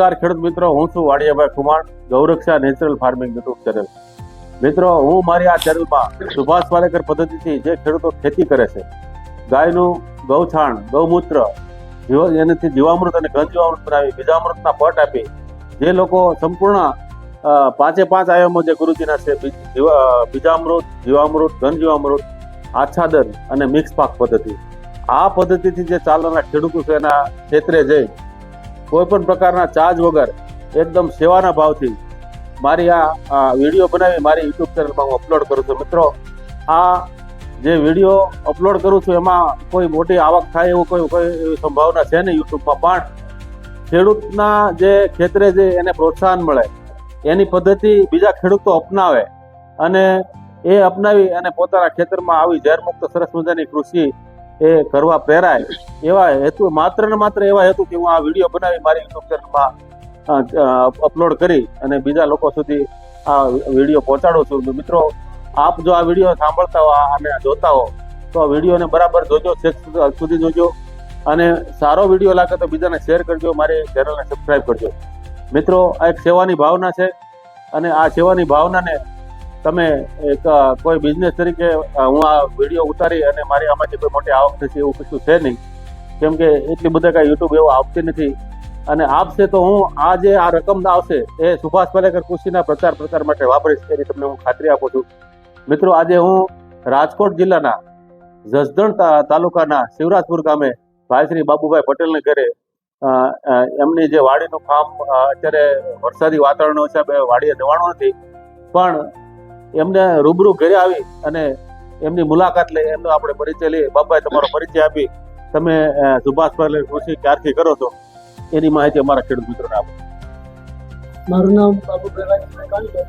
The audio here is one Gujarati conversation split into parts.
નમસ્કાર ખેડૂત મિત્રો, હું છું Vadiyabhai Kumar, Gauraksha natural farming YouTube channel. મિત્રો, હું મારી આ ચેનલમાં સુભાષ પાલેકર પદ્ધતિથી જે ખેડૂતો ખેતી કરે છે, ગાયનું ગૌછાણ, ગૌમૂત્ર એનાથી જીવામૃત અને ઘન જીવામૃત બનાવી, બીજામૃતના પટ આપી, જે લોકો સંપૂર્ણ પાંચે પાંચ આયામો જે ગુરુજીના છે બીજામૃત, જીવામૃત ઘનજીવામૃત આચ્છાદન અને મિક્સ પાક પદ્ધતિ. આ પદ્ધતિથી જે ચાલનારા ખેડૂતો છે એના ક્ષેત્રે જઈ કોઈ પણ પ્રકારના ચાર્જ વગર એકદમ સેવાના ભાવથી મારી આ વીડિયો બનાવી, મારી યુટ્યુબ ચેનલમાં હું અપલોડ કરું છું. મિત્રો, આ જે વીડિયો અપલોડ કરું છું, એમાં કોઈ મોટી આવક થાય એવું કોઈ કોઈ એવી સંભાવના છે નહીં યુટ્યુબમાં પણ ખેડૂતના જે ક્ષેત્રે જે એને પ્રોત્સાહન મળે, એની પદ્ધતિ બીજા ખેડૂતો અપનાવે અને એ અપનાવી અને પોતાના ખેતરમાં આવી ઝેરમુક્ત, સરસ મજાની કૃષિ એ કરવા પ્રેરાય એવા હેતુ, માત્ર ને માત્ર એવા હેતુ કે હું આ વીડિયો બનાવી, મારી યુટ્યુબ અપલોડ કરી અને બીજા લોકો સુધી આ વીડિયો પહોંચાડું છું. મિત્રો, આપ જો આ વીડિયો સાંભળતા હો અને જોતા હો, તો આ વિડીયોને બરાબર જોજો, છેક સુધી જોજો. અને સારો વીડિયો લાગે તો બીજાને શેર કરજો, મારી ચેનલને સબસ્ક્રાઈબ કરજો. મિત્રો, આ એક સેવાની ભાવના છે અને આ સેવાની ભાવનાને તમે એક કોઈ બિઝનેસ તરીકે હું આ વીડિયો ઉતારી અને મારી આમાંથી કોઈ મોટી આવક થશે એવું કશું છે નહીં. કેમ કે એટલી બધા કાંઈ યુટ્યુબ એવું આવતી નથી. અને આપશે તો હું આ જે આ રકમ આવશે એ સુભાષ પાલેકર કૃષિના પ્રચાર પ્રચાર માટે વાપરીશ એની તમને હું ખાતરી આપું છું. મિત્રો, આજે હું રાજકોટ જિલ્લાના જસદણ તાલુકાના શિવરાજપુર ગામે ભાઈ શ્રી બાબુભાઈ પટેલને ઘરે એમની જે વાડીનું ફાર્મ અત્યારે વરસાદી વાતાવરણ હિસાબે વાડીએ જવાનું નથી. પણ એમને રૂબરૂ ઘરે આવી અને એમની મુલાકાત લઈ એમનો આપણે પરિચય લઈએ. બાપાએ તમારો પરિચય આપી. તમે સુભાષભાઈ કૃષિ ક્યારથી કરો છો? એની માહિતી અમારા ખેડૂત મિત્રોને આપો. મારું નામ બાબુ કાંડે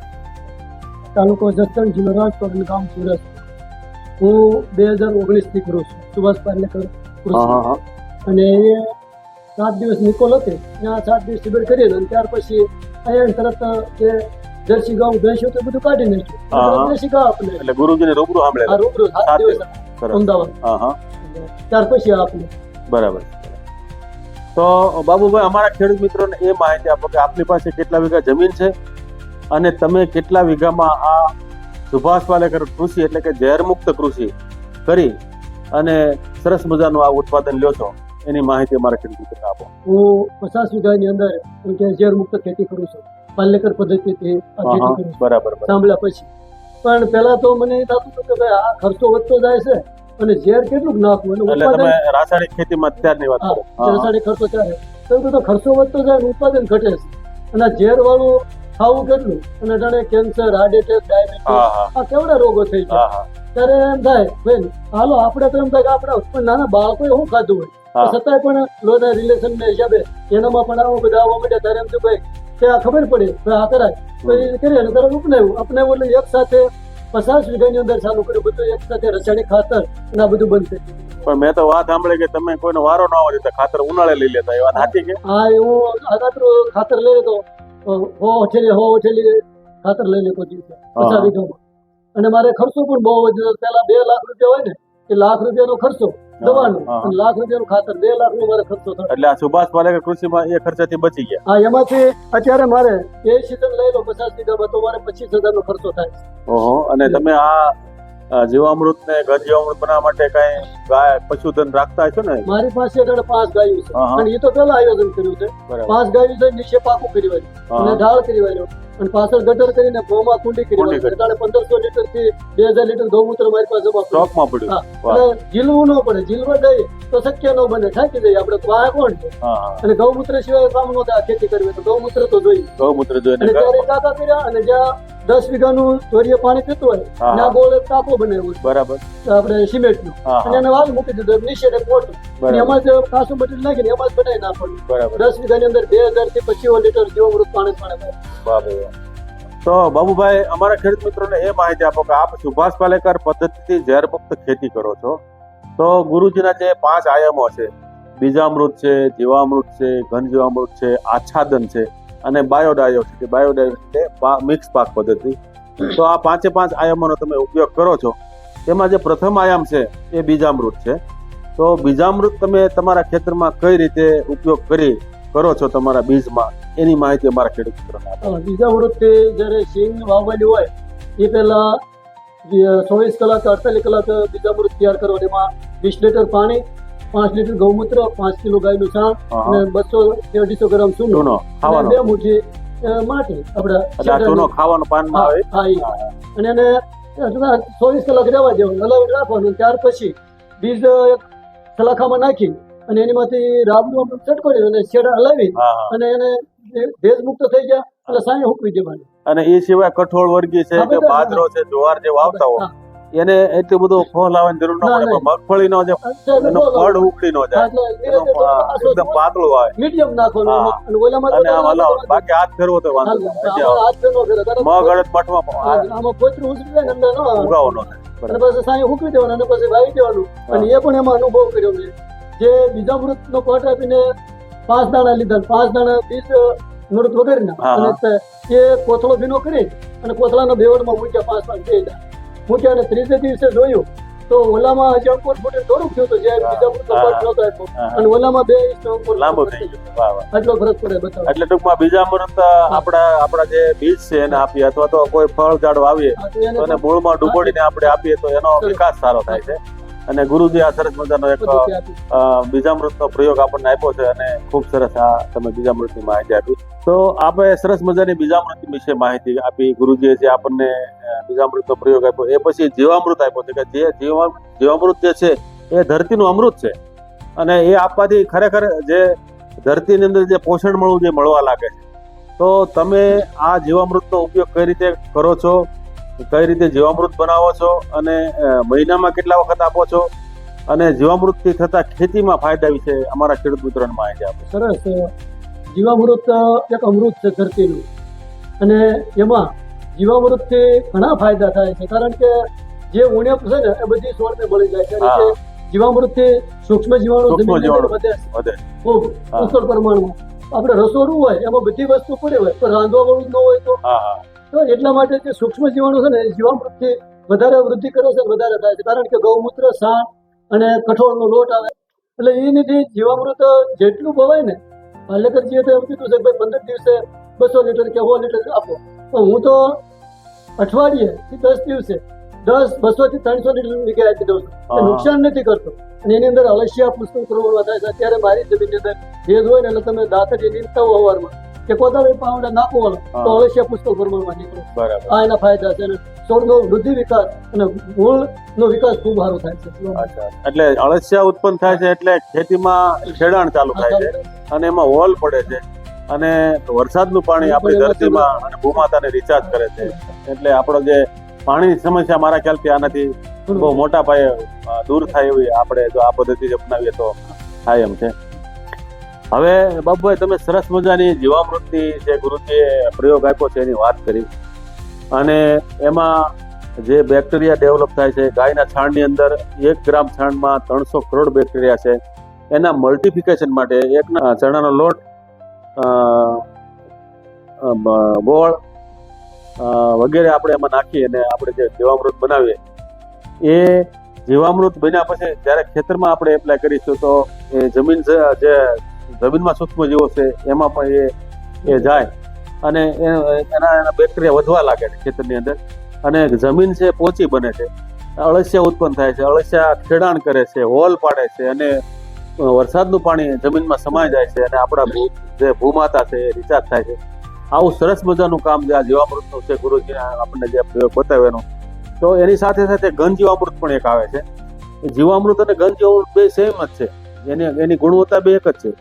તાલુકો જસદણ જિલ્લો રાજકોટ ગામ સુરત. હું બે હજાર ઓગણીસથી કરું છું. સુભાષ પાર્લેકર અને એ સાત દિવસ નિકોલ હતી. ત્યાં સાત દિવસ શિબિર કરી અને ત્યાર પછી અહીંયા તરત જે જર્સી ગાઉં ભેંસો તો બધું કાઢી હા, હા. નાખ્યું દેશી ગાં આપણે. એટલે ગુરુજીને રૂબરૂ સાંભળે રૂબરૂ. સાત દિવસ અમદાવાદ. હા હા. ત્યાર પછી આપણે. બરાબર. તો બાબુભાઈ અમારા ખેડૂત મિત્રોને એ માહિતી આપો કે આપની પાસે કેટલા વીઘા જમીન છે અને તમે કેટલા વીઘામાં આ સુભાષ પાલેકર કૃષિ એટલે કે ઝેરમુક્ત કૃષિ કરી અને સરસ મજાનું આ ઉત્પાદન લ્યો છો એની માહિતી અમારા ખેડૂત મિત્રોને આપો. હું પચાસ વીઘાની અંદર હું કે ઝેર મુક્ત ખેતી કરું છું. પાલેકર પદ્ધતિ છું બરાબર સાંભળ્યા પછી. પણ પહેલા તો મને એ થતું હતું કે ભાઈ આ ખર્ચો વધતો જાય છે અને ઝેર કેટલું નાખવું એનું ઉત્પાદન રાસાયણિક ખેતીમાં અત્યારની વાત. જળસાડી ખર્ચો ત્યારે. તો બધો ખર્ચો વધતો જાય અને ઉત્પાદન ઘટે છે. અને ઝેર વાળું ખાવું કેટલું? અને જાણે કેન્સર હાર્ટ એટેક ડાયાબિટીસ આ કેવડા રોગો થઈ જાય ત્યારે એમ થાય ભાઈ હાલો આપણે તો એમ થાય કે આપણા પણ નાના બાળકોએ શું ખાધું હોય? છતાંય પણ લોના રિલેશન ના હિસાબે એનામાં પણ આવું બધા આવવા માટે ત્યારે એમ થયું ભાઈ કે આ ખબર પડી. આ કરાય તો એ કરીએ અને તરત અપનાવ્યું અપનાવ્યું એટલે એક સાથે પચાસ વીઘાની અંદર ચાલુ કર્યું. બધું એક સાથે રસાયણિક ખાતર અને આ બધું બંધ થઈ પણ મેં તો વાત સાંભળી કે તમે કોઈનો વારો ન આવે તો ખાતર ઉનાળે લઈ લેતા. એ વાત સાચી કે? હા એવું આગાતરું ખાતર લઈ લેતો. હો ઓછેલી હો ઓછેલી ખાતર લઈ લેતો છે પચાસ વીઘામાં. અને મારે ખર્ચો પણ બહુ પેલા બે લાખ રૂપિયા હોય ને એ લાખ રૂપિયાનો ખર્ચો દવાનો. લાખ રૂપિયાનું ખાતર બે લાખ નો મારે ખર્ચો થયો. એટલે આ સુભાષ પાલેકર કૃષિમાં એ ખર્ચાથી બચી ગયા. હા એમાંથી અત્યારે મારે એ સીઝન લઈ લો પચાસ વીઘામાં તો મારે પચીસ હજાર નો ખર્ચો થાય. ઓહો અને તમે આ જીવામૃત ને ઘર જીવામૃત બનાવવા માટે કઈ ગાય પશુધન રાખતા છો ને? મારી પાસે આગળ પાંચ ગાયો છે. અને એ તો પેલા આયોજન કર્યું છે. પાંચ ગાયો છે નીચે પાકું કરી વાળ્યું. અને ઢાળ કરી વાળ્યો. અને પાછળ ગટર કરીને ભોમાં કુંડી કરી એટલે પંદરસો લીટરથી બે હજાર લીટર ગૌમૂત્ર મારી પાસે જમા. સ્ટોકમાં પડ્યું. એટલે જીલવું ન પડે. જીલવા જાય તો શક્ય ન બને. થાકી જાય. આપણે તો કોણ છે? અને ગૌમૂત્ર સિવાય કામ નો થાય. ખેતી કરવી તો ગૌમૂત્ર તો જોઈએ. ગૌમૂત્ર જોઈને અને ત્યારે કાકા કર્યા અને જ્યાં દસ વીઘાનું ચોરીએ પાણી પીતું હોય ને ત્યાં ગોળ એક ટાંકો બનાવ્યો બરાબર. આપણે સિમેન્ટનું અને એને વાલ મૂકી દીધું. નીચે એક મોટું. એમાં જ કાસું મટીરિયલ નાખીને એમાં જ બનાવી નાખવાનું. દસ વીઘાની અંદર બે હજારથી પચીસો લીટર જીવામૃત પાણી પાણી. બાબુ તો બાબુભાઈ, અમારા ખેડૂત મિત્રોને એ માહિતી આપો કે આપ સુભાષ પાલેકર પદ્ધતિથી ઝેર મુક્ત ખેતી કરો છો. તો ગુરુજીના જે પાંચ આયામો છે, બીજામૃત છે, જીવામૃત છે ઘન જીવામૃત છે, આચ્છાદન છે અને બાયોડાયો છે બાયોડાયો છે મિક્સ પાક પદ્ધતિ. તો આ પાંચે પાંચ આયામોનો તમે ઉપયોગ કરો છો. તેમાં જે પ્રથમ આયામ છે, એ બીજામૃત છે. તો બીજામૃત તમે તમારા ખેતરમાં કઈ રીતે ઉપયોગ કરી, કરો છો તમારા બીજમાં? એની માહિતી અમારા ખેડૂત મિત્રોને બીજા વૃત્તિ જ્યારે સિંગ વાવવાની હોય એ પહેલા ચોવીસ કલાક અડતાલીસ કલાક બીજા મૃત તૈયાર કરો એમાં વીસ લીટર પાણી પાંચ લીટર ગૌમૂત્ર પાંચ કિલો ગાયનું છાણ અને. બસો કે અઢીસો ગ્રામ ચૂનો. બે મુઠ્ઠી માટી આપણે ચૂનો ખાવાનું પાનમાં આવે. હા, હા, અને એને ચોવીસ કલાક રહેવા દેવાનું હલાવી રાખવાનું. ત્યાર પછી બીજ એક સલાખામાં નાખી અને એનીમાંથી રાબનું ચટકોડી અને છેડા હલાવી અને એને ભેજ મુક્ત થઈ ગયા. એટલે સાંજે હૂકવી દેવાની અને એ સિવાય કઠોળ વર્ગી છે કે બાજરો છે જુવાર જે વાવતા હોય. એને એટલું બધું ફળ લાવવાની જરૂર ન પડે. પણ મગફળીનો જે એનો ફળ ઉકળી નો જાય. એકદમ પાતળું આવે મીડિયમ નાખવાનું અને આમ હલાવ. બાકી હાથ ફેરવો તો વાંધો મગ અડદ મઠમાં આમાં પોતરું ઉછળી જાય ને એટલે ઉગાવો ન થાય. અને પછી સાંજે હૂકવી દેવાનું અને પછી વાવી દેવાનું. અને એ પણ એમાં અનુભવ કર્યો મેં. જે બીજા મૃતનો કોટ આપીને પાંચ દાણા લીધા પાંચ દાણા બીજ મૃત વગરના. હા, અને એ કોથળો ભીનો કરી અને કોથળાના બેવડમાં મૂક્યા પાંચ પાંચ બે મૂક્યા અને ત્રીજે દિવસે જોયું તો ઓલામાં હજી અંકુર ફૂટે થોડુંક થયું હતું જે બીજા મૃત કોટ નહોતો આપ્યો. અને ઓલામાં બે ઇંચ અંકુર લાંબો થઈ ગયું. આટલો ફરક પડે બતાવો. એટલે ટૂંકમાં બીજા મૃત આપણા આપણા જે બીજ છે એને આપીએ અથવા તો કોઈ ફળ ઝાડ વાવીએ તો એને મૂળમાં ડૂબોડીને આપણે આપીએ તો એનો વિકાસ સારો થાય છે. અને ગુરુજી આ સરસ મજાનો એક. બીજામૃતનો પ્રયોગ આપણને આપ્યો છે અને ખૂબ સરસ આ તમે બીજામૃતની માહિતી આપી. તો આપણે સરસ મજાની બીજામૃત વિશે માહિતી આપી. ગુરુજીએ જે આપણને બીજામૃતનો પ્રયોગ આપ્યો. એ પછી જીવામૃત આપ્યો છે કે જે જીવામૃત જે છે એ ધરતીનું અમૃત છે. અને એ આપવાથી ખરેખર જે ધરતીની અંદર જે પોષણ મળવું જે મળવા લાગે છે. તો તમે આ જીવામૃતનો ઉપયોગ કઈ રીતે કરો છો? કઈ રીતે જીવામૃત બનાવો છો અને મહિનામાં કેટલા વખત આપો છો? અને જીવામૃતથી થતા ખેતીમાં ફાયદા વિશે અમારા ખેડૂત મિત્રોને માહિતી આપો. સરસ. જીવામૃત એક અમૃત છે ધરતીનું. અને એમાં જીવામૃતથી ઘણા ફાયદા થાય છે. કારણ કે જે ઉણપ છે ને એ બધી છોડને મળી જાય છે. જીવામૃતથી સૂક્ષ્મ જીવાણુ વધે ખૂબ. પુષ્કળ પ્રમાણમાં. આપણે રસોડું હોય એમાં બધી વસ્તુ પડી હોય તો રાંધવા વાળું ન હોય તો તો એટલા માટે જે સૂક્ષ્મ જીવાણુ છે ને એ જીવામૃતથી વધારે વૃદ્ધિ કરે છે વધારે થાય છે. કારણ કે ગૌમૂત્ર સાણ અને કઠોળનો લોટ આવે એટલે એ જીવામૃત જેટલું ભવાય ને પાલેકરજીએ તો એમ કીધું છે ભાઈ પંદર દિવસે બસો લીટર કે સો લીટર આપો. પણ હું તો અઠવાડિયે થી દસ દિવસે દસ બસો થી ત્રણસો લીટર વીઘે આપી દઉં છું. નુકસાન નથી કરતો. અને એની અંદર અળસિયા પુસ્તક પ્રવણ થાય છે. અત્યારે મારી જમીનની અંદર ભેજ હોય ને એટલે તમે દાંતરી નીંદતા હો હવારમાં. કે કોદાળી પાવડા નાખો તો અવશ્ય પુષ્કળ પ્રમાણમાં નીકળે. આ એના ફાયદા છે અને છોડનો વૃદ્ધિ વિકાસ અને મૂળનો વિકાસ ખૂબ સારો થાય છે. એટલે અળસિયા ઉત્પન્ન થાય છે એટલે ખેતીમાં ખેડાણ ચાલુ થાય છે અને એમાં હોલ પડે છે અને વરસાદનું પાણી આપણી ધરતીમાં અને ભૂમાતાને રિચાર્જ કરે છે. એટલે આપણો જે પાણીની સમસ્યા મારા ખ્યાલથી આનાથી બહુ મોટા પાયે દૂર થાય એવી આપણે જો આ પદ્ધતિ અપનાવીએ તો થાય એમ છે. હવે બાબુભાઈ તમે સરસ મજાની જીવામૃતની જે ગુરુજીએ પ્રયોગ આપ્યો છે એની વાત કરી. અને એમાં જે બેક્ટેરિયા ડેવલપ થાય છે, ગાયના છાણની અંદર એક ગ્રામ છાણમાં ત્રણસો કરોડ બેક્ટેરિયા છે. એના મલ્ટિફિકેશન માટે એક ચણાનો લોટ ગોળ વગેરે આપણે એમાં નાખી અને આપણે જે જીવામૃત બનાવીએ. એ જીવામૃત બન્યા પછી જ્યારે ખેતરમાં આપણે એપ્લાય કરીશું તો એ જમીન જે જમીનમાં સૂક્ષ્મ જીવો છે, એમાં પણ એ એ જાય. અને એના એના બેક્ટેરિયા વધવા લાગે છે ખેતરની અંદર. અને જમીન છે પોચી બને છે. અળસિયા ઉત્પન્ન થાય છે. અળસિયા ખેડાણ કરે છે, હોલ પાડે છે અને વરસાદનું પાણી જમીનમાં સમાઈ જાય છે અને આપણા જે ભૂમાતા છે એ રિચાર્જ થાય છે. આવું સરસ મજાનું કામ જે આ જીવામૃતનું છે ગુરુજી આપણને જે પ્રયોગ બતાવ્યો તો એની સાથે સાથે ઘન પણ એક આવે છે. જીવામૃત અને ઘન બે સેમ જ છે. એની એની ગુણવત્તા બે એક જ છે.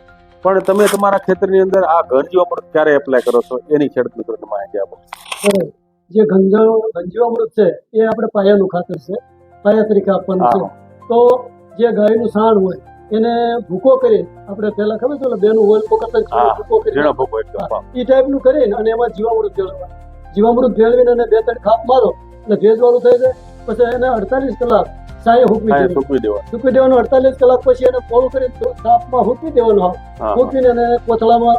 પણ તમે તમારા ખેતરની અંદર આ ઘન જીવામૃત ક્યારે એપ્લાય કરો છો? એની ખેડૂત મિત્રોને માહિતી આપો. જે ગંજાઓ ગંજીવામૃત છે એ આપણે પાયાનું ખાતર છે. પાયા તરીકે આપવાનું છે. તો જે ગાયનું સાણ હોય એને ભૂકો કરી આપણે પહેલા ખબર છે બેનું ઓઇલ પકડતા જ ભૂકો કરી. એ ટાઈપનું કરીને અને એમાં જીવામૃત ભેળવવા જીવામૃત ભેળવીને અને બે ત્રણ ખાપ મારો એટલે ભેજવાળું થઈ જાય. પછી એને અડતાલીસ કલાક સાંજે હૂકવી હા, એ દેવાનું સૂકવી દેવાનું અડતાલીસ કલાક પછી એને પોળું કરી તાપમાં હૂકવી દેવાનું આવે એને કોથળામાં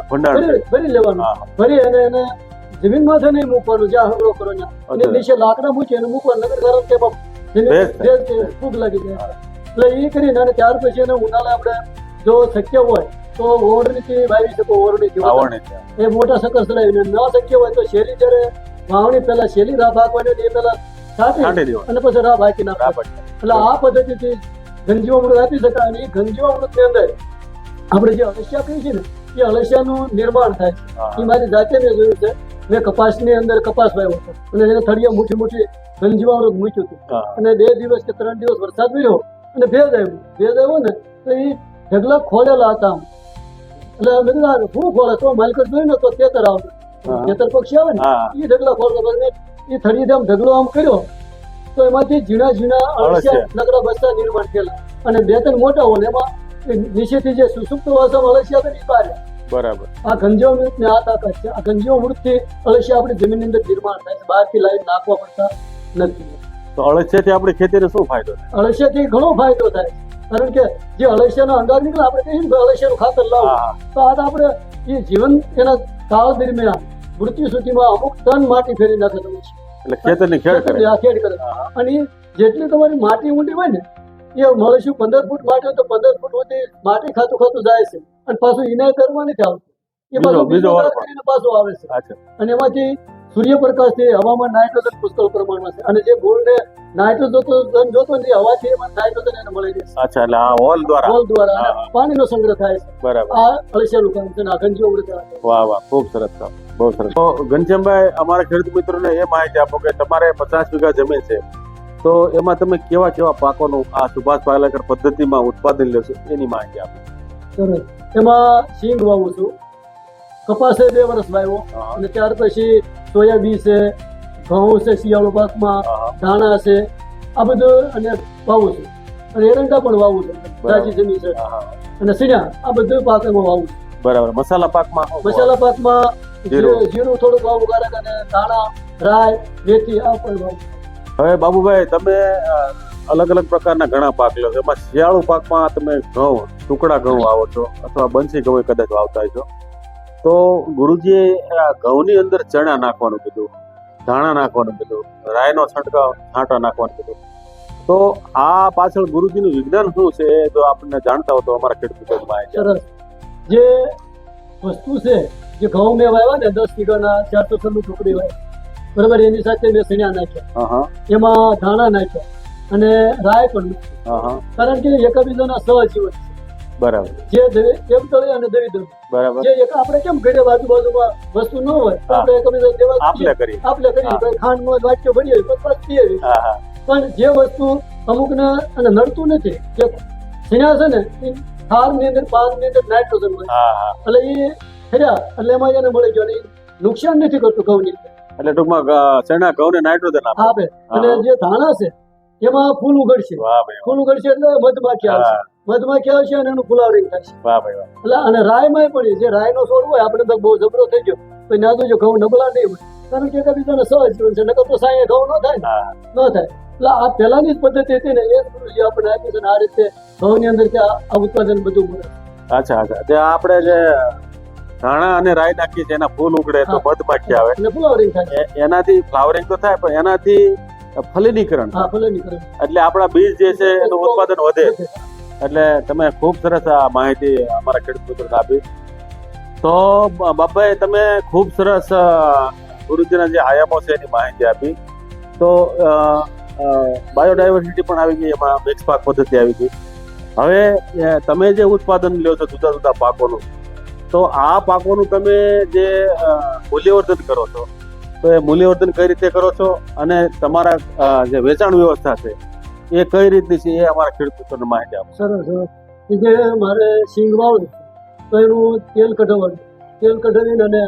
ભરી લેવાનું. ભરી અને એને જમીનમાં છે નહીં મૂકવાનું જ્યાં હમલો કરો અને નીચે લાકડા મૂકી એને મૂકવાનું નગર ગરમ કે જમીન ફૂગ લાગી જાય. એટલે એ કરીને અને ત્યાર પછી એને ઉનાળે આપણે જો શક્ય હોય તો ઓરણીથી વાવી શકો ઓવરણીથી આવડે એ મોટા સકસ લાવીને ન શક્ય હોય તો શેરી જ્યારે વાવણી પહેલા શેલી રાહ ભાગવાની એ પહેલા છાંટી અને પછી રાહ ભાગી નાખો. બરાબર છે. એટલે આ પદ્ધતિથી ગંજીવામૃત આપી શકાય અને એ ગંજીવામૃતની અંદર આપણે જે અળસિયા કહીએ છીએ ને એ અળસિયાનું નિર્માણ થાય. છે એ મારી જાતે મેં જોયું છે. મેં કપાસની અંદર કપાસ વાવ્યો હતો. અને એને થળિયા મુઠ્ઠી મુઠ્ઠી ગંજીવામૃત મૂક્યું હતું. અને બે દિવસ કે ત્રણ દિવસ વરસાદ પડ્યો અને ભેજ આવ્યું. ભેજ આવ્યો ને તો એ ઢગલા ખોલેલા હતા. એટલે મેં કીધું હું ખોલે તો માલિક જોયું ને તો તેતર આવે હા. તેતર પક્ષી આવે ને એ ઢગલા ખોલતો એ થડી આમ ઢગલો આમ કર્યો તો એમાંથી ઝીણા ઝીણા અળસિયા. નકરા બસ્તા નિર્માણ થયેલા. અને બે ત્રણ મોટા હોય એમાં નીચેથી જે સુસુપ્ત વાસમ અળસિયા હતા એ બહાર બરાબર. આ ગંજીવામૃત ને આ તાકાત છે. આ ગંજીવામૃતથી અળસિયા આપણી જમીનની અંદર નિર્માણ થાય છે. બહારથી લાવી નાખવા પડતા નથી. તો અળસિયાથી આપણે ખેતીને શું ફાયદો થાય? અળસિયાથી ઘણો ફાયદો થાય કારણ કે જે અળસિયાનો અંગાર નીકળે આપણે કહીએ ને અળસિયાનું ખાતર લાવો તો આ આપણે એ જીવન એના કાળ દરમિયાન મૃત્યુ સુધીમાં અમુક ટન માટી ફેરી નાખે તમે. છે એટલે ખેતરની ખેડ કરે. ખેડ કરે. અને જેટલી તમારી માટી ઊંડી હોય ને એ મળશું પંદર ફૂટ માટી તો પંદર ફૂટ સુધી માટી ખાતું ખાતું જાય છે. અને પાછું ઇનાય કરવા નથી આવતું. એ પાછું બીજો પાછું આવે છે. અને એમાંથી સૂર્યપ્રકાશથી હવામાં નાઇટ્રોજન પુષ્કળ પ્રમાણમાં છે. અને જે ગોળને નાઇટ્રોજન જોતો ને હવા છે એમાં નાઇટ્રોજન એને મળે છે. અચ્છા એટલે આ હોલ દ્વારા? હોલ દ્વારા પાણીનો સંગ્રહ થાય છે. બરાબર. આ અળસિયાનું કામ છે ને આ વૃદ્ધ વાહ વાહ ખૂબ સરસ કામ. બહુ સરસ. તો ઘનશ્યામભાઈ અમારા ખેડૂત મિત્રોને એ માહિતી આપો કે તમારે પચાસ વીઘા જમીન છે. તો એમાં તમે કેવા કેવા પાકોનું આ સુભાષ પાલેકર પદ્ધતિમાં ઉત્પાદન લેશો એની માહિતી આપો. સરસ. એમાં સિંગ વાવું છું. કપાસે બે વર્ષ વાવ્યો. અને ત્યાર પછી સોયાબીન છે ઘઉં છે શિયાળુ પાકમાં ધાણા છે આ બધું અને વાવું છે. અને એરંડા પણ વાવું છે તાજી જમીન છે. અને સીણા આ બધું પાક એમાં વાવું છે. બરાબર. મસાલા પાકમાં મસાલા પાકમાં જીરું. થોડુંક વાવું કારક અને ધાણા રાય મેથી આ પણ વાવું હવે બાબુભાઈ તમે અલગ અલગ પ્રકારના ઘણા પાક લો છો. એમાં શિયાળુ પાકમાં તમે ઘઉં ટુકડા ઘઉં વાવો છો અથવા બંસી ઘઉં કદાચ વાવતા હોય છો? તો ગુરુજીએ આ ઘઉંની અંદર ચણા નાખવાનું કીધું ધાણા નાખવાનું કીધું રાયનો છંટકાવ છાંટા નાખવાનું કીધું. તો આ પાછળ ગુરુજીનું વિજ્ઞાન શું છે જો આપણને જાણતા હો તો અમારા ખેડૂત સરસ. જે વસ્તુ છે જે ઘઉં મેં વાવ્યા ને દસ વીઘાના ચારસો છન્નું ટુકડી હોય બરાબર એની સાથે મેં સણ્યા નાખ્યા. હા હા. એમાં ધાણા નાખ્યા અને રાય પણ નાખી. હા હા. કારણ કે એકબીજાના સહજીવન છે. બરાબર. જે દવે- કેમ તળે અને દવી દવે બરાબર. જે એક આપણે કેમ ઘરે આજુબાજુમાં વસ્તુ ન હોય આપણે કમી દેવા આપલે કરી આપણે કરીએ. ખાંડ નો વાટક્યો ભરીએ તો બસ પીએ પણ જે વસ્તુ અમુકને અને નડતું નથી જે સીણા છે ને એ ખારની અંદર પાકની અંદર નાઇટ્રોજન હોય. એટલે એ ખર્યા એટલે એમાં એને મળી ગયો નુકસાન નથી કરતું ઘઉંની એટલે ટૂંકમાં ચણા ઘઉં ને નાઇટ્રોજન આપે. અને જે ધાણા છે એમાં ફૂલ ઉગડશે. ફૂલ ઉગડશે એટલે મધમાખી આવશે. મધમાખી આવશે અને એનું ફુલાવડી થશે વાહ ભાઈ વાહ. એટલે અને રાયમાં પડી જે રાયનો છોડ હોય આપણે તો બહુ જબરો થઈ ગયો. તો ના જોજો ઘઉં નબળા નહીં હોય. કારણ કે બીજાને સહજ જીવન છે નકર તો સાંયે ઘઉં ન થાય ન. થાય. એટલે આ પહેલાની જ પદ્ધતિ હતી ને એ ગુરુજી આપણે આપી છે આ રીતે ઘઉંની અંદર કે આ ઉત્પાદન બધું મળે. અચ્છા અચ્છા. તે આપણે જે ધાણા અને રાય નાખીએ છીએ એના ફૂલ ઉગડે તો. મધમાખી આવે? એટલે ફુલાવરિંગ થાય. એનાથી ફ્લાવરિંગ તો થાય પણ એનાથી ફલિનીકરણ હા થાય. ફલે નીકળે એટલે આપણા બીજ જે છે એનું ઉત્પાદન વધે. એટલે તમે ખૂબ સરસ આ માહિતી અમારા ખેડૂત મિત્રોને આપી. તો બાપાએ તમે ખૂબ સરસ ગુરુજીના જે આયામો છે એની માહિતી આપી. તો બાયોડાયવર્સિટી પણ આવી ગઈ, એમાં મિક્સ પાક પદ્ધતિ આવી ગઈ. હવે તમે જે ઉત્પાદન લ્યો છો જુદા જુદા પાકોનું, તો આ પાકોનું તમે જે મૂલ્યવર્ધન કરો છો, તો એ મૂલ્યવર્ધન કઈ રીતે કરો છો? અને તમારા જે વેચાણ વ્યવસ્થા છે એ કઈ રીતની છે એ અમારા ખેડૂતોને માહિતી આપો. સરસ કે જે મારે સિંગ વાવડું તો એનું તેલ કઢાવવાનું તેલ કઢાવીને અને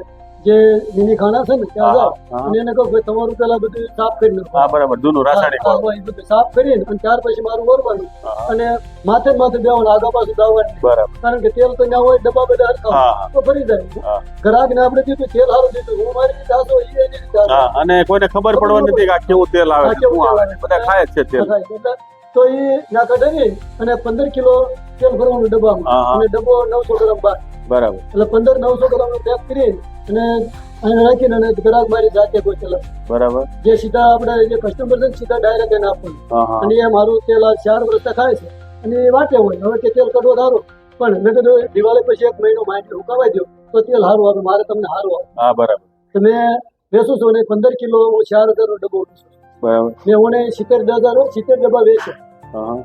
જે મિની ખાણા છે ને ત્યાં જાઓ. અને એને કહો ભાઈ તમારું પેલા બધું સાફ કરી નાખો. હા બરાબર જૂનું રાસાયણિક બધું સાફ કરીને અને ત્યાર પછી મારું વરવાનું. અને માથે માથે બેવાનું આગા પાછું દાવવાનું. બરાબર. કારણ કે તેલ તો ના હોય ડબ્બા બધા હરખા તો ભરી જાય. ગ્રાહક ને આપણે કીધું તેલ સારું દીધું હું મારી રીતે આસો એ એની રીતે અને કોઈને ખબર પડવાની નથી કે આ કેવું તેલ આવે કેવું આવે બધા ખાય છે તેલ. તો એ ના કઢાવી અને પંદર કિલો તેલ ભરવાનું ડબ્બામાં. અને ડબ્બો નવસો ગ્રામ બાર બરાબર. એટલે પંદર નવસો ગ્રામ પેક કરી અને અને રાખીને અને ગ્રાહક મારી જાતે તેલ બરાબર. જે સીધા આપણે જે કસ્ટમર છે સીધા ડાયરેક્ટ એને આપવાનું. હા હા. અને એ મારું તેલ આ ચાર વર્ષ ખાય છે. અને એ વાટે હોય. હવે કે તેલ કડવો ધારો. પણ મેં કીધું દિવાળી પછી એક મહિનો માઇન્ડ રોકાવા દો તો તેલ સારું આવે મારે તમને સારું આવે. હા બરાબર. તમે વેચું છું ને પંદર કિલો હું ચાર હજારનો ડબ્બો વેચું છું. બરાબર. મેં ઓને સિત્તેર હજાર સિત્તેર ડબ્બા વેચે હા, હા.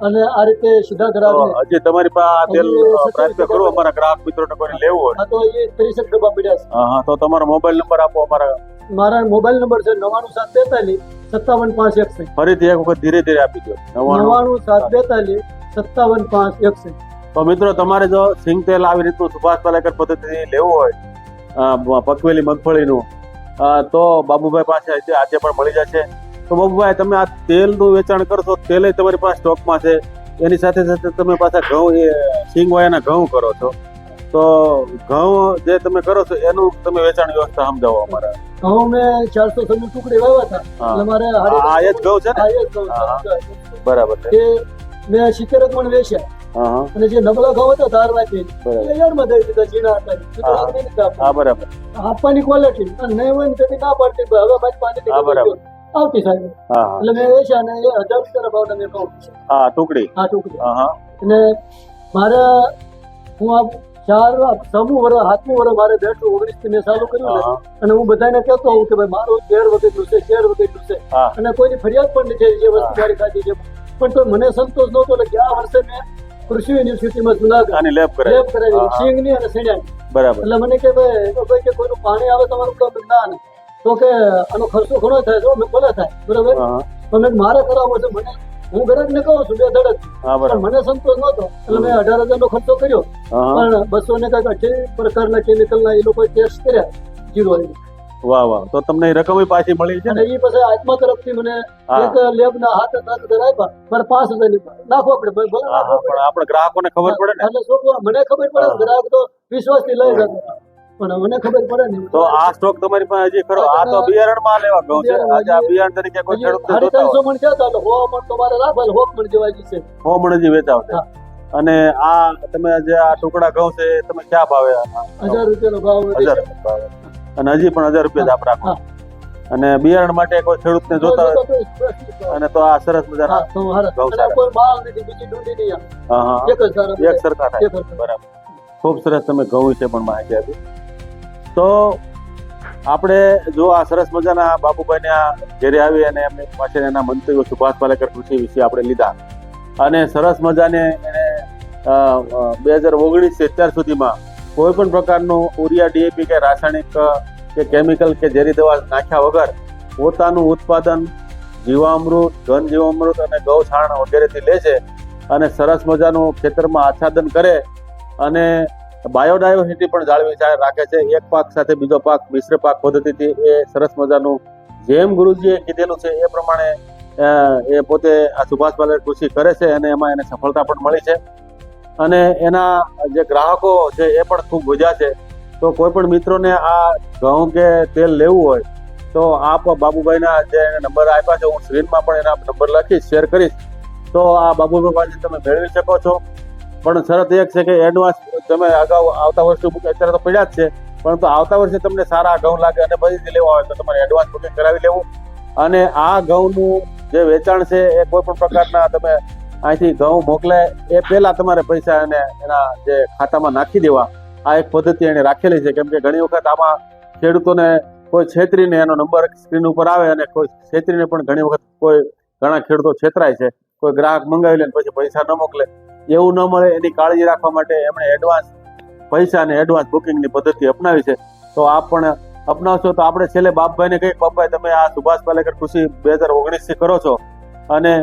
અને આ રીતે સીધા ગ્રાહક હજી તમારી પાસે તેલ પ્રાપ્ત કરો. અમારા ગ્રાહક મિત્રોને કોઈને લેવું હોય. તો એ ત્રીસેક ડબ્બા પડ્યા છે હા તો તમારો મોબાઈલ નંબર આપો અમારા મારા મોબાઈલ નંબર છે નવાણું સાત તેતાલીસ સત્તાવન પાંચ એકસઠ. ફરીથી એક વખત ધીરે ધીરે આપી દો. નવાણું સાત બેતાલીસ સત્તાવન પાંચ એકસઠ. તો મિત્રો તમારે જો સિંગ તેલ આવી રીતનું સુભાષ પાલેકર પદ્ધતિથી લેવું હોય પકવેલી મગફળીનું તો બાબુભાઈ પાસે આજે આજે પણ મળી જશે. તો બાબુભાઈ તમે આ તેલનું વેચાણ કરશો તેલ તમારી પાસે સ્ટોકમાં છે. એની સાથે સાથે તમે પાછા ઘઉં એ સિંગ ઘઉં કરો છો. તો ઘઉં જે તમે કરો છો એનું તમે વેચાણ વ્યવસ્થા સમજાવો અમારે. ઘઉં મેં ચારસો છન્નું ટુકડી વાવ્યા હતા. હા. આ એ જ ઘઉં છે ને? ઘઉં બરાબર છે. મેં સિત્તેર પણ વેચ્યા. અને જે નબળા ઘઉં હતા ધારવાથી બરાબર. એ દઈ દીધા ઝીણા હતા. એ. તો હા. આપણે નથી આપવું. હા બરાબર. આપવાની ક્વોલિટી અને નહીં હોય ને તેથી ના પાડતી. હવે પાણી બરાબર. આવતી સાહેબ. હા એટલે મેં વેચ્યા અને એ હજાર રૂપિયાના ભાવના મેં કહું હા ટુકડી. હા ટુકડી. હા હા. મારે હું આ ચાર સમૂહ વર્ષ સાતમું વર્ષ મારે બેઠું ઓગણીસથી મેં ચાલુ કર્યું અને હું બધાને કહેતો હોઉં કે ભાઈ મારું શેર વગેરેનું છે શેર વગેરેનું છે. અને કોઈની ફરિયાદ પણ નથી જે વસ્તુ મારી ખાધી છે. પણ તો મને સંતોષ નહોતો એટલે ગયા વર્ષે મેં કૃષિ યુનિવર્સિટીમાં જુનાગઢ આની લેબ કરે લેબ કરાવી હા. સિંગની અને સણિયાની બરાબર. એટલે મને કે ભાઈ કે કોઈનું પાણી આવે તમારું કામ ના ને તો કે આનો ખર્ચો ઘણો થાય તો ભલે થાય બરાબર? મેં મારે કરાવવો છે મને હું ગ્રાહકને કહું છું બે ધડક. પણ મને સંતોષ નતો એટલે મેં અઢાર હજારનો ખર્ચો કર્યો. પણ બસો ને કંઈક અઠ્યાવીસ પ્રકારના કેમિકલના એ લોકો ટેસ્ટ કર્યા જીરો વાહ વાહ. તો તમને એ રકમ પાછી મળી છે ને? એ પછી આત્મા તરફથી મને એક લેબ ના હાથ હજાર આપ્યા મારે પાંચ હજારની નાખો હા, પણ આપણે ગ્રાહકોને ખબર પડે ને? એટલે શું મને ખબર પડે ગ્રાહક તો વિશ્વાસથી લઈ જતો પણ મને ખબર પડે ને. તો આ સ્ટોક તમારી પાસે હજી ખરો? આ તો બિયારણમાં લેવા ગયો છે. આજે આ બિયારણ તરીકે કોઈ ખેડૂત સાડી જોતા હોય. મણ હો મણ તો મારે રાખવા એટલે હો મણ જેવા છે. હો મણ હજી વેચાવશે અને આ તમે જે આ ટુકડા ઘઉં છે તમે ક્યાં ભાવે? હજાર રૂપિયાનો ભાવ વધી હજાર રૂપિયા ભાવે? અને હજી પણ હજાર રૂપિયા જ આપ રાખો અને બિયારણ માટે કોઈ ખેડૂત ને જોતા હોય. અને તો આ સરસ મજાના હા, હારા. ઘઉં સારા. કોઈ માલ નથી બીજી ડુંડી નહીં હા હા. એક જ સારા. એક સરખા થાય. જ. બરાબર. ખૂબ સરસ તમે ઘઉં વિશે પણ માહિતી આપી. તો આપણે જો આ સરસ મજાના બાબુભાઈને આ ઘેરે આવી અને એમની પાસે એના મંતવ્યો સુભાષ પાલેકર કૃષિ વિશે આપણે લીધા. અને સરસ મજાને એને બે હજાર ઓગણીસથી અત્યાર સુધીમાં કોઈ પણ પ્રકારનું ઉરિયા ડીએપી કે રાસાયણિક, કે કેમિકલ કે ઝેરી દવા નાખ્યા વગર પોતાનું ઉત્પાદન જીવામૃત, ઘન જીવામૃત અને ગૌછાણ વગેરેથી લે છે અને સરસ મજાનું ખેતરમાં આચ્છાદન કરે અને બાયોડાયવર્સિટી પણ જાળવી રાખે છે. એક પાક સાથે બીજો પાક, મિશ્ર પાક પદ્ધતિથી એ સરસ મજાનું જેમ ગુરુજીએ કીધેલું છે એ પ્રમાણે એ પોતે આ સુભાષ પાલેકર કૃષિ કરે છે અને એમાં એને સફળતા પણ મળી છે. અને એના જે ગ્રાહકો છે એ પણ ખૂબ ગુજા છે. તો કોઈ પણ મિત્રોને આ ઘઉં કે તેલ લેવું હોય, તો આપ બાબુભાઈના જે નંબર આપ્યા છે, હું સ્ક્રીનમાં પણ એના નંબર લખીશ, શેર કરીશ. તો આ બાબુભાઈ તમે મેળવી શકો છો. પણ શરત એક છે કે એડવાન્સ તમે અગાઉ આવતા વર્ષે બુક અત્યારે તો પડ્યા જ છે, પરંતુ આવતા વર્ષે તમને સારા ઘઉં લાગે અને ફરીથી લેવા હોય તો તમારે એડવાન્સ બુકિંગ કરાવી લેવું. અને આ ઘઉંનું જે વેચાણ છે એ કોઈ પણ પ્રકારના તમે અહીંથી ઘઉં મોકલે, એ પહેલા તમારે પૈસા એને એના જે ખાતામાં નાખી દેવા. આ એક પદ્ધતિ એને રાખેલી છે, કેમ કે ઘણી વખત આમાં ખેડૂતોને કોઈ છેતરીને એનો નંબર સ્ક્રીન ઉપર આવે અને કોઈ છેતરીને પણ ઘણી વખત કોઈ ઘણા ખેડૂતો છેતરાય છે. કોઈ ગ્રાહક મંગાવી લે પછી પૈસા ન મોકલે. એવું ન મળે, એની કાળજી રાખવા માટે એમણે એડવાન્સ પૈસા અને એડવાન્સ બુકિંગની પદ્ધતિ અપનાવી છે. તો આપ પણ અપનાવશો તો આપણે છેલ્લે બાપભાઈને કહીએ બાપભાઈ, તમે આ સુભાષ પાલેકર કૃષિ બે હજાર ઓગણીસથી કરો છો અને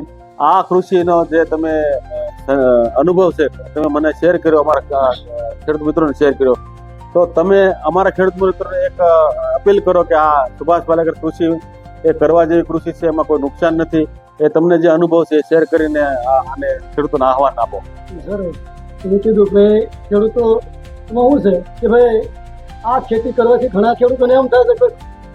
આ કૃષિનો જે તમે અનુભવ છે, તમે મને શેર કર્યો, અમારા ખેડૂત મિત્રોને શેર કર્યો. તો તમે અમારા ખેડૂત મિત્રોને એક અપીલ કરો કે આ સુભાષ પાલેકર કૃષિ એ કરવા જેવી કૃષિ છે, એમાં કોઈ નુકસાન નથી. એ તમને જે અનુભવ છે શેર કરીને આને ખેડૂતોને આહવાન આપો. સરસ મેં કીધું કે ખેડૂતો એમાં શું છે કે ભાઈ આ ખેતી કરવાથી ઘણા ખેડૂતોને એમ થાય છે કે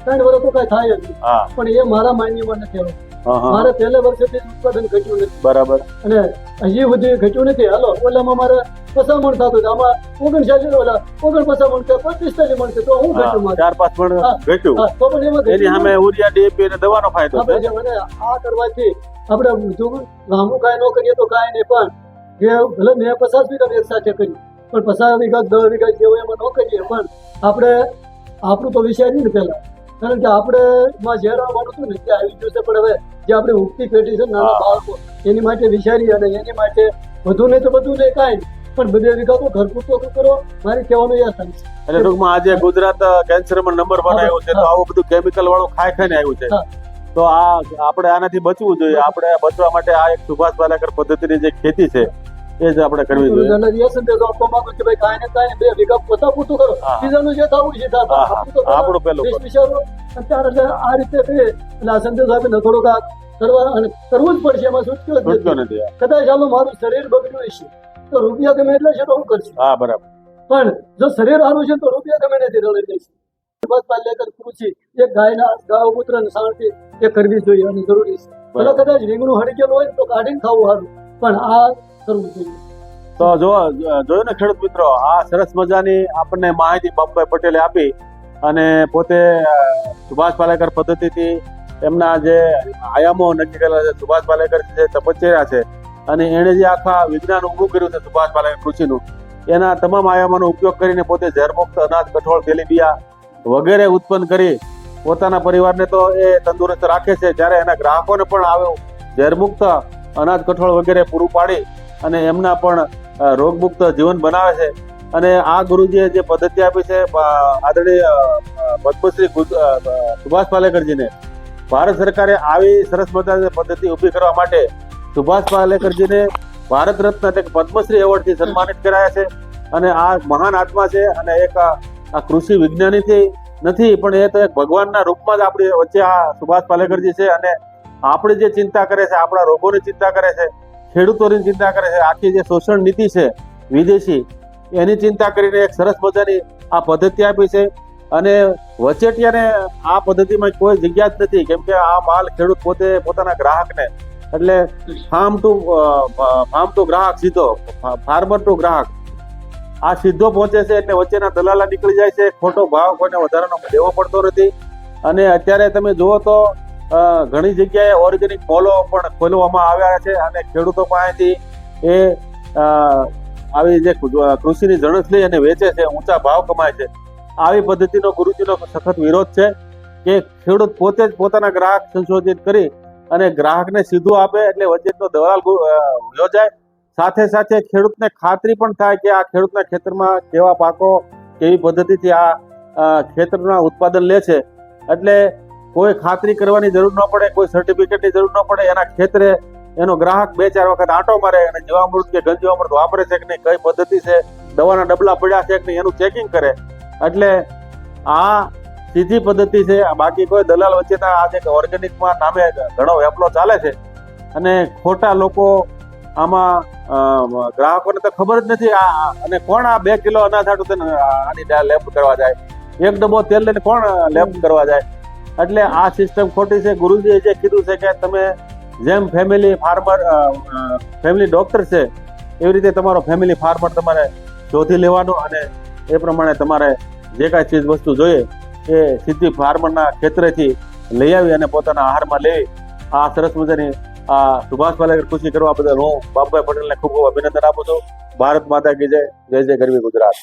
ત્રણ વર્ષ તો કઈ થાય જ પણ એ મારા માન્યમાં નથી આવે હા હા મારે પહેલા વર્ષેથી ઉત્પાદન ઘટ્યું નથી. બરાબર. અને હજી સુધી ઘટ્યું નથી. હાલો ઓલામાં મારે પસામણ થતું આમાં ઓગણચાલીસ ઓલા ઓગણ પસામણ કે પચીસ મણ છે તો હું ઘટ્યું મારે? ચાર પાંચ મણ ઘટ્યું. તો પણ એમાં એની સામે ઉરિયા ડીએપી અને દવાનો ફાયદો છે. અને આ કરવાથી આપણે જો લાંબુ કાંઈ ન કરીએ તો કાંઈ નહીં પણ જે ભલે મેં પચાસ વીઘા એક સાથે કર્યું પણ પચાસ વીઘા દસ વીઘા જેવું એમાં ન કરીએ પણ આપણે આપણું તો વિચારીએ ને પહેલા. કારણ કે આપણે માં ઝેર આવવાનું હતું ને તે આવી ગયું છે પણ હવે જે આપણી ઉગતી પેઢી છે નાના બાળકો એની માટે વિચારી અને એની માટે વધુ નહીં તો બધું નહીં કાંઈ પણ બધે વિકાસો ઘર પૂરતો કરો? મારે કહેવાનું યાદ થાય. છે એટલે ટૂંકમાં આજે ગુજરાત કેન્સરમાં નંબર વન આવ્યો છે તો આવું બધું કેમિકલ વાળું ખાઈ ખાઈને આવ્યું છે. તો આ આપણે આનાથી બચવું જોઈએ. આપણે બચવા માટે આ એક સુભાષ પાલેકર પદ્ધતિની જે ખેતી છે એ જ આપણે કરવી જોઈએ. સંદેશો આપવા માંગુ કે ભાઈ કાંઈ ને કાંઈ બે વીઘા પોતા પૂરતું કરો. બીજાનું જે થવું છે થાય. હા, હા. આપણું પેલું વિચારો અત્યારે આ રીતે એટલે આ સંદેશો આપીને થોડુંક આ કરવા અને કરવું જ પડશે એમાં છૂટક્યો નથી. કદાચ ચાલો મારું શરીર બગડ્યું હશે તો રૂપિયા ગમે એટલે છે તો હું કરશું. હા બરાબર. પણ જો શરીર સારું છે તો રૂપિયા ગમે નથી રળી જશે બસ પાલેકર પૂછી એક ગાયના ગાય મૂત્ર ને શાંતિ એ કરવી જોઈએ અને જરૂરી છે. કદાચ રીંગણું હડકેલું હોય તો કાઢીને ખાવું સારું. પણ આ કરવું જોઈએ. તો જો, જોયું ને ખેડૂત મિત્રો, આ સરસ મજાની આપણને માહિતી બાબુભાઈ પટેલે આપી અને પોતે સુભાષ પાલેકર પદ્ધતિથી એમના જે આયામો નક્કી કરેલા છે, સુભાષ પાલેકર જે તપશ્ચર્યા છે અને એણે જે આખા વિજ્ઞાન ઊભું કર્યું છે, સુભાષ પાલેકર કૃષિનું, એના તમામ આયામોનો ઉપયોગ કરીને પોતે ઝેરમુક્ત અનાજ, કઠોળ તેલીબિયા વગેરે ઉત્પન્ન કરી પોતાના પરિવારને તો એ તંદુરસ્ત રાખે છે. જ્યારે એના ગ્રાહકોને પણ આવ્યો ઝેરમુક્ત અનાજ, કઠોળ વગેરે પૂરું પાડી અને એમના પણ રોગમુક્ત જીવન બનાવે છે. અને આ ગુરુજીએ જે પદ્ધતિ આપી છે આદરણીય પદ્મશ્રી સુભાષ પાલેકરજીને, ભારત સરકારે આવી સરસ મજાની પદ્ધતિ ઊભી કરવા માટે સુભાષ પાલેકરજીને ભારત રત્ન એટલે પદ્મશ્રી એવોર્ડથી સન્માનિત કરાયા છે. અને આ મહાન આત્મા છે અને એક આ કૃષિ વિજ્ઞાનીથી નથી, પણ એ તો એક ભગવાનના રૂપમાં જ આપણી વચ્ચે આ સુભાષ પાલેકરજી છે અને આપણી જે ચિંતા કરે છે, આપણા રોગોની ચિંતા કરે છે ખેડૂતોની ચિંતા કરે છે. આખી જે શોષણ નીતિ છે વિદેશી, એની ચિંતા કરીને એક સરસ મજાની આ પદ્ધતિ આપી છે. અને વચેટિયાને આ પદ્ધતિમાં કોઈ જગ્યા જ નથી. કેમ કે આ માલ ખેડૂત પોતે પોતાના ગ્રાહકને, એટલે ફાર્મ ટુ ફાર્મ ટુ ગ્રાહક સીધો ફાર્મર ટુ ગ્રાહક. આ સીધો પહોંચે છે એટલે વચ્ચેના દલાલા નીકળી જાય છે. ખોટો ભાવ કોઈને વધારાનો દેવો પડતો નથી. અને અત્યારે તમે જુઓ તો ઘણી જગ્યાએ ઓર્ગેનિક મોલો પણ ખોલવામાં આવ્યા છે અને ખેડૂતો પાસેથી એ આવી જે કૃષિની જણસ લઈ અને વેચે છે, ઊંચા ભાવ કમાય છે. આવી પદ્ધતિનો ગુરુજીનો સખત વિરોધ છે કે ખેડૂત પોતે જ પોતાના ગ્રાહક સંશોધિત કરી અને ગ્રાહકને સીધું આપે એટલે વચ્ચેનો દલાલ યોજાય. સાથે સાથે ખેડૂતને ખાતરી પણ થાય કે આ ખેડૂતના ખેતરમાં કેવા પાકો, કેવી પદ્ધતિથી આ ખેતરના ઉત્પાદન લે છે. એટલે કોઈ ખાતરી કરવાની જરૂર ન પડે કોઈ સર્ટિફિકેટની જરૂર ન પડે. એના ખેતરે એનો ગ્રાહક બે ચાર વખત આંટો મારે અને જીવામૃત કે ઘન મૃત વાપરે છે કે નહીં કઈ પદ્ધતિ છે દવાના ડબલા પડ્યા છે કે નહીં એનું ચેકિંગ કરે. એટલે આ સીધી પદ્ધતિ છે. આ બાકી કોઈ દલાલ વચ્ચેના આજે ઓર્ગેનિકમાં નામે ઘણો વેપલો ચાલે છે. અને ખોટા લોકો આમાં ગ્રાહકોને તો ખબર જ નથી આ અને કોણ આ બે કિલો અનાજ આટું આની લેબ કરવા જાય? એક ડબ્બો તેલ લઈને કોણ લેપ કરવા જાય? એટલે આ સિસ્ટમ ખોટી છે. ગુરુજીએ જે કીધું છે કે તમે જેમ ફેમિલી ફાર્મર ફેમિલી ડોક્ટર છે, એવી રીતે તમારો ફેમિલી ફાર્મર તમારે શોધી લેવાનો અને એ પ્રમાણે તમારે જે કાંઈ ચીજ વસ્તુ જોઈએ એ સીધી ફાર્મરના ક્ષેત્રેથી લઈ આવી અને પોતાના આહારમાં લેવી આ સરસ મજાની આ સુભાષ પાલેકર ખુશી કરવા બદલ હું બાબુભાઈ પટેલને ખૂબ ખૂબ અભિનંદન આપું છું. ભારત માતા કી જય. જય જય ગરવી ગુજરાત.